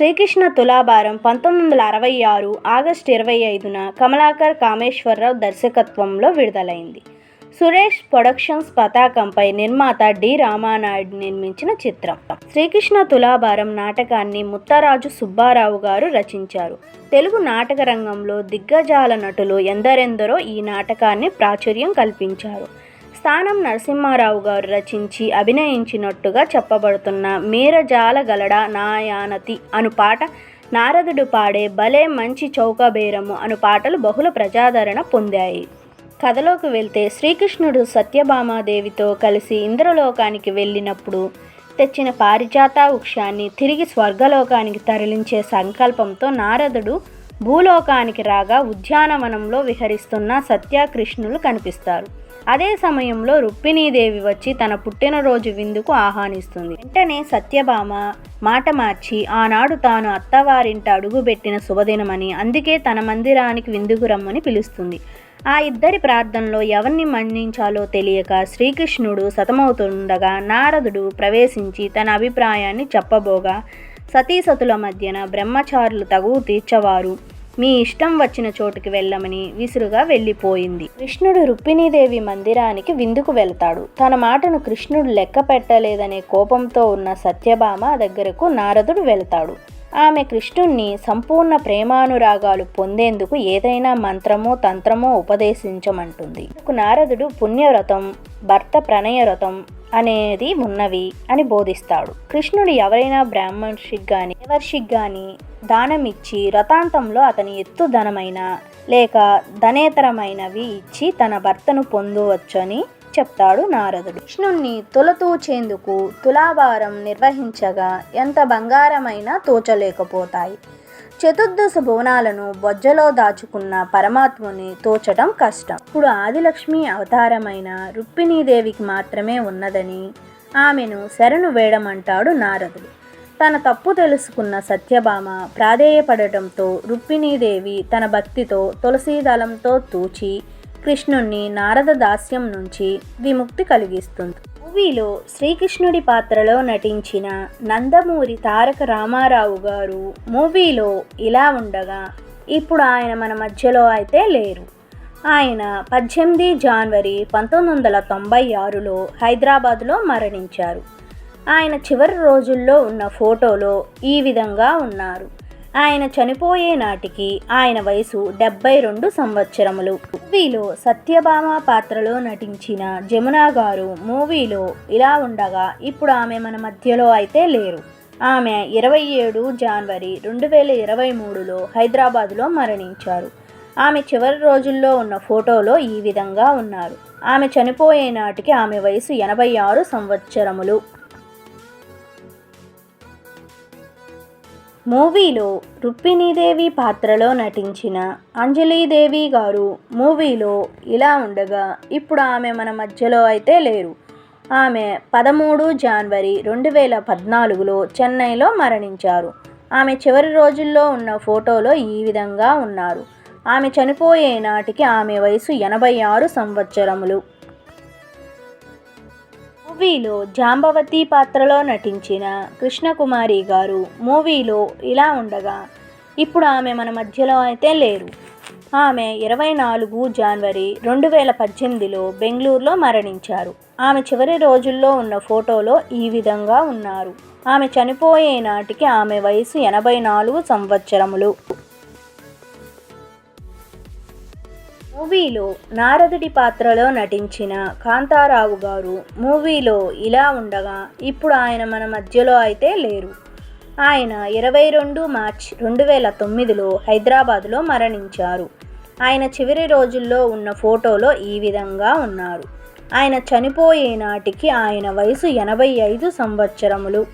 శ్రీకృష్ణ తులాభారం పంతొమ్మిది వందల అరవై ఆరు ఆగస్టు ఇరవై ఐదున కమలాకర్ కామేశ్వరరావు దర్శకత్వంలో విడుదలైంది. సురేష్ ప్రొడక్షన్స్ పతాకంపై నిర్మాత డి. రామానాయుడు నిర్మించిన చిత్రం. శ్రీకృష్ణ తులాభారం నాటకాన్ని ముత్తరాజు సుబ్బారావు గారు రచించారు. తెలుగు నాటక రంగంలో దిగ్గజాల నటులు ఎందరెందరో ఈ నాటకాన్ని ప్రాచుర్యం కల్పించారు. స్థానం నరసింహారావు గారు రచించి అభినయించినట్టుగా చెప్పబడుతున్న మీరజాల గలడ నాయానతి అను పాట నారదుడు పాడే భలే మంచి చౌకబేరము అను పాటలు బహుళ ప్రజాదరణ పొందాయి. కథలోకి వెళ్తే శ్రీకృష్ణుడు సత్యభామాదేవితో కలిసి ఇంద్రలోకానికి వెళ్ళినప్పుడు తెచ్చిన పారిజాత వృక్షాన్ని తిరిగి స్వర్గలోకానికి తరలించే సంకల్పంతో నారదుడు భూలోకానికి రాగా ఉద్యానవనంలో విహరిస్తున్న సత్యకృష్ణులు కనిపిస్తారు. అదే సమయంలో రుక్మిణీదేవి వచ్చి తన పుట్టినరోజు విందుకు ఆహ్వానిస్తుంది. వెంటనే సత్యభామ మాట మార్చి ఆనాడు తాను అత్తవారింట అడుగుపెట్టిన శుభదినమని అందుకే తన మందిరానికి విందుకు రమ్మని పిలుస్తుంది. ఆ ఇద్దరి ప్రార్థనలో ఎవరిని మన్నించాలో తెలియక శ్రీకృష్ణుడు సతమవుతుండగా నారదుడు ప్రవేశించి తన అభిప్రాయాన్ని చెప్పబోగా సతీసతుల మధ్యన బ్రహ్మచారులు తగువు తీర్చవారు. మీ ఇష్టం వచ్చిన చోటుకి వెళ్ళమని విసురుగా వెళ్ళిపోయింది. కృష్ణుడు రుక్మిణీదేవి మందిరానికి విందుకు వెళ్తాడు. తన మాటను కృష్ణుడు లెక్క పెట్టలేదనే కోపంతో ఉన్న సత్యభామ దగ్గరకు నారదుడు వెళ్తాడు. ఆమె కృష్ణుణ్ణి సంపూర్ణ ప్రేమానురాగాలు పొందేందుకు ఏదైనా మంత్రమో తంత్రమో ఉపదేశించమంటుంది. నారదుడు పుణ్యవ్రతం భర్త ప్రణయవ్రతం అనేది ఉన్నవి అని బోధిస్తాడు. కృష్ణుడు ఎవరైనా బ్రాహ్మణికి గాని దేవర్షికి గాని దానమిచ్చి రథాంతంలో అతని ఎత్తు ధనమైన లేక ధనేతరమైనవి ఇచ్చి తన భర్తను పొందవచ్చని చెప్తాడు నారదుడు. కృష్ణుణ్ణి తొలతూచేందుకు తులాభారం నిర్వహించగా ఎంత బంగారమైనా తోచలేకపోతాయి. చతుర్దశ భువనాలను బొజ్జలో దాచుకున్న పరమాత్ముని తోచటం కష్టం. ఇప్పుడు ఆదిలక్ష్మి అవతారమైన రుక్మిణీదేవికి మాత్రమే ఉన్నదని ఆమెను శరణు వేడమంటాడు నారదుడు. తన తప్పు తెలుసుకున్న సత్యభామ ప్రాధేయపడటంతో రుక్మిణీదేవి తన భక్తితో తులసీదళంతో తూచి కృష్ణుణ్ణి నారద దాస్యం నుంచి విముక్తి కలిగిస్తుంది. మూవీలో శ్రీకృష్ణుడి పాత్రలో నటించిన నందమూరి తారక రామారావు గారు మూవీలో ఇలా ఉండగా ఇప్పుడు ఆయన మన మధ్యలో అయితే లేరు. ఆయన పద్దెనిమిది జనవరి పంతొమ్మిది వందల తొంభై ఆరులో హైదరాబాద్లో మరణించారు. ఆయన చివరి రోజుల్లో ఉన్న ఫోటోలో ఈ విధంగా ఉన్నారు. ఆయన చనిపోయే నాటికి ఆయన వయసు డెబ్బై రెండు సంవత్సరములు. మూవీలో సత్యభామ పాత్రలో నటించిన జమునా గారు మూవీలో ఇలా ఉండగా ఇప్పుడు ఆమె మన మధ్యలో అయితే లేరు. ఆమె ఇరవై ఏడు జనవరి రెండు వేల ఇరవై మూడులో హైదరాబాద్లో మరణించారు. ఆమె చివరి రోజుల్లో ఉన్న ఫోటోలో ఈ విధంగా ఉన్నారు. ఆమె చనిపోయే నాటికి ఆమె వయసు ఎనభై ఆరు సంవత్సరములు. మూవీలో రుక్మిణీదేవి పాత్రలో నటించిన అంజలీదేవి గారు మూవీలో ఇలా ఉండగా ఇప్పుడు ఆమె మన మధ్యలో అయితే లేరు. ఆమె పదమూడు జనవరి రెండు వేల పద్నాలుగులో చెన్నైలో మరణించారు. ఆమె చివరి రోజుల్లో ఉన్న ఫోటోలో ఈ విధంగా ఉన్నారు. ఆమె చనిపోయే నాటికి ఆమె వయసు ఎనభై ఆరు సంవత్సరములు. మూవీలో జాంబవతి పాత్రలో నటించిన కృష్ణకుమారి గారు మూవీలో ఇలా ఉండగా ఇప్పుడు ఆమె మన మధ్యలో అయితే లేరు. ఆమె ఇరవై నాలుగు జనవరి రెండు వేల పద్దెనిమిదిలో బెంగళూరులో మరణించారు. ఆమె చివరి రోజుల్లో ఉన్న ఫోటోలో ఈ విధంగా ఉన్నారు. ఆమె చనిపోయే నాటికి ఆమె వయసు ఎనభై నాలుగు సంవత్సరములు. మూవీలో నారదుడి పాత్రలో నటించిన కాంతారావు గారు మూవీలో ఇలా ఉండగా ఇప్పుడు ఆయన మన మధ్యలో అయితే లేరు. ఆయన ఇరవై రెండు మార్చ్ రెండు వేల తొమ్మిదిలో హైదరాబాద్లో మరణించారు. ఆయన చివరి రోజుల్లో ఉన్న ఫోటోలో ఈ విధంగా ఉన్నారు. ఆయన చనిపోయే నాటికి ఆయన వయసు ఎనభై ఐదు సంవత్సరములు.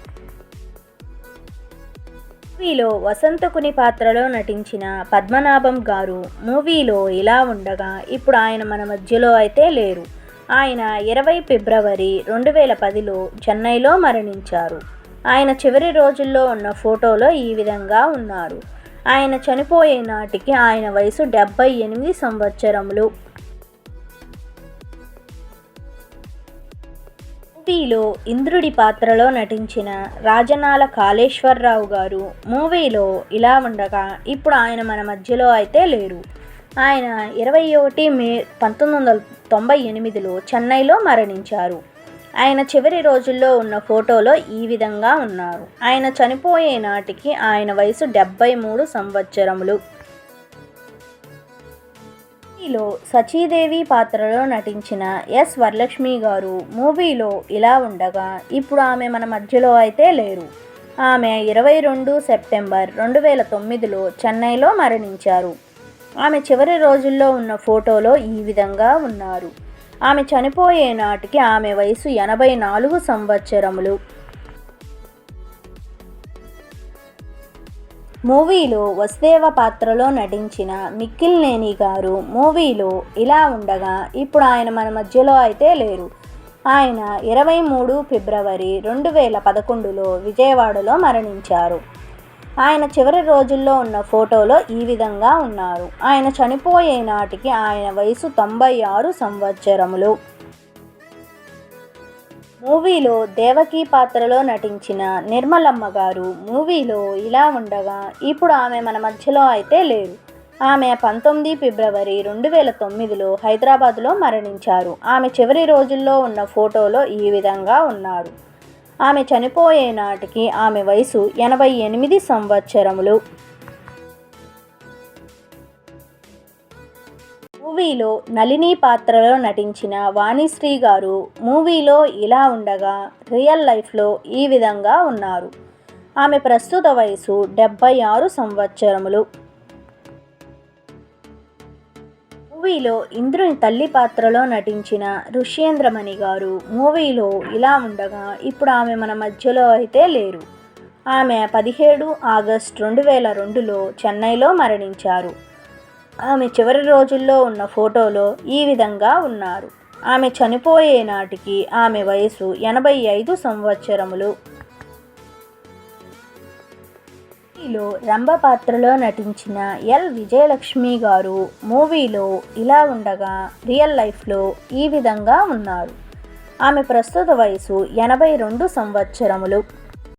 మూవీలో వసంతకుని పాత్రలో నటించిన పద్మనాభం గారు మూవీలో ఇలా ఉండగా ఇప్పుడు ఆయన మన మధ్యలో అయితే లేరు. ఆయన ఇరవై ఫిబ్రవరి రెండు వేల పదిలో చెన్నైలో మరణించారు. ఆయన చివరి రోజుల్లో ఉన్న ఫోటోలో ఈ విధంగా ఉన్నారు. ఆయన చనిపోయే నాటికి ఆయన వయసు డెబ్బై ఎనిమిది సంవత్సరములు. మూవీలో ఇంద్రుడి పాత్రలో నటించిన రాజనాల కాళేశ్వరరావు గారు మూవీలో ఇలా ఉండగా ఇప్పుడు ఆయన మన మధ్యలో అయితే లేరు ఆయన ఇరవై ఒకటి మే పంతొమ్మిది వందల తొంభై ఎనిమిదిలో చెన్నైలో మరణించారు. ఆయన చివరి రోజుల్లో ఉన్న ఫోటోలో ఈ విధంగా ఉన్నారు. ఆయన చనిపోయే నాటికి ఆయన వయసు డెబ్బై మూడు సంవత్సరములు. మూవీలో సచీదేవి పాత్రలో నటించిన ఎస్ వరలక్ష్మి గారు మూవీలో ఇలా ఉండగా ఇప్పుడు ఆమె మన మధ్యలో అయితే లేరు. ఆమె ఇరవై రెండు సెప్టెంబర్ రెండు వేల తొమ్మిదిలో చెన్నైలో మరణించారు. ఆమె చివరి రోజుల్లో ఉన్న ఫోటోలో ఈ విధంగా ఉన్నారు. ఆమె చనిపోయే నాటికి ఆమె వయసు ఎనభై నాలుగు సంవత్సరములు. మూవీలో వసుదేవ పాత్రలో నటించిన మిక్కిల్నేని గారు మూవీలో ఇలా ఉండగా ఇప్పుడు ఆయన మన మధ్యలో అయితే లేరు. ఆయన ఇరవై మూడు ఫిబ్రవరి రెండు వేల పదకొండులో విజయవాడలో మరణించారు. ఆయన చివరి రోజుల్లో ఉన్న ఫోటోలో ఈ విధంగా ఉన్నారు. ఆయన చనిపోయే నాటికి ఆయన వయసు తొంభై ఆరు సంవత్సరములు. మూవీలో దేవకీ పాత్రలో నటించిన నిర్మలమ్మ గారు మూవీలో ఇలా ఉండగా ఇప్పుడు ఆమె మన మధ్యలో అయితే లేరు. ఆమె పంతొమ్మిది ఫిబ్రవరి రెండు వేల తొమ్మిదిలో హైదరాబాద్లో మరణించారు. ఆమె చివరి రోజుల్లో ఉన్న ఫోటోలో ఈ విధంగా ఉన్నారు. ఆమె చనిపోయే నాటికి ఆమె వయసు ఎనభై ఎనిమిది సంవత్సరములు. మూవీలో నళిని పాత్రలో నటించిన వాణిశ్రీ గారు మూవీలో ఇలా ఉండగా రియల్ లైఫ్లో ఈ విధంగా ఉన్నారు. ఆమె ప్రస్తుత వయసు డెబ్బై ఆరు సంవత్సరములు. మూవీలో ఇంద్రుని తల్లి పాత్రలో నటించిన ఋష్యేంద్రమణి గారు మూవీలో ఇలా ఉండగా ఇప్పుడు ఆమె మన మధ్యలో అయితే లేరు. ఆమె పదిహేడు ఆగస్ట్ రెండు వేల రెండులో చెన్నైలో మరణించారు. ఆమె చివరి రోజుల్లో ఉన్న ఫోటోలో ఈ విధంగా ఉన్నారు. ఆమె చనిపోయే నాటికి ఆమె వయసు ఎనభై ఐదు సంవత్సరములు. మూవీలో రంభ పాత్రలో నటించిన ఎల్ విజయలక్ష్మి గారు మూవీలో ఇలా ఉండగా రియల్ లైఫ్లో ఈ విధంగా ఉన్నారు. ఆమె ప్రస్తుత వయసు ఎనభై రెండు సంవత్సరములు.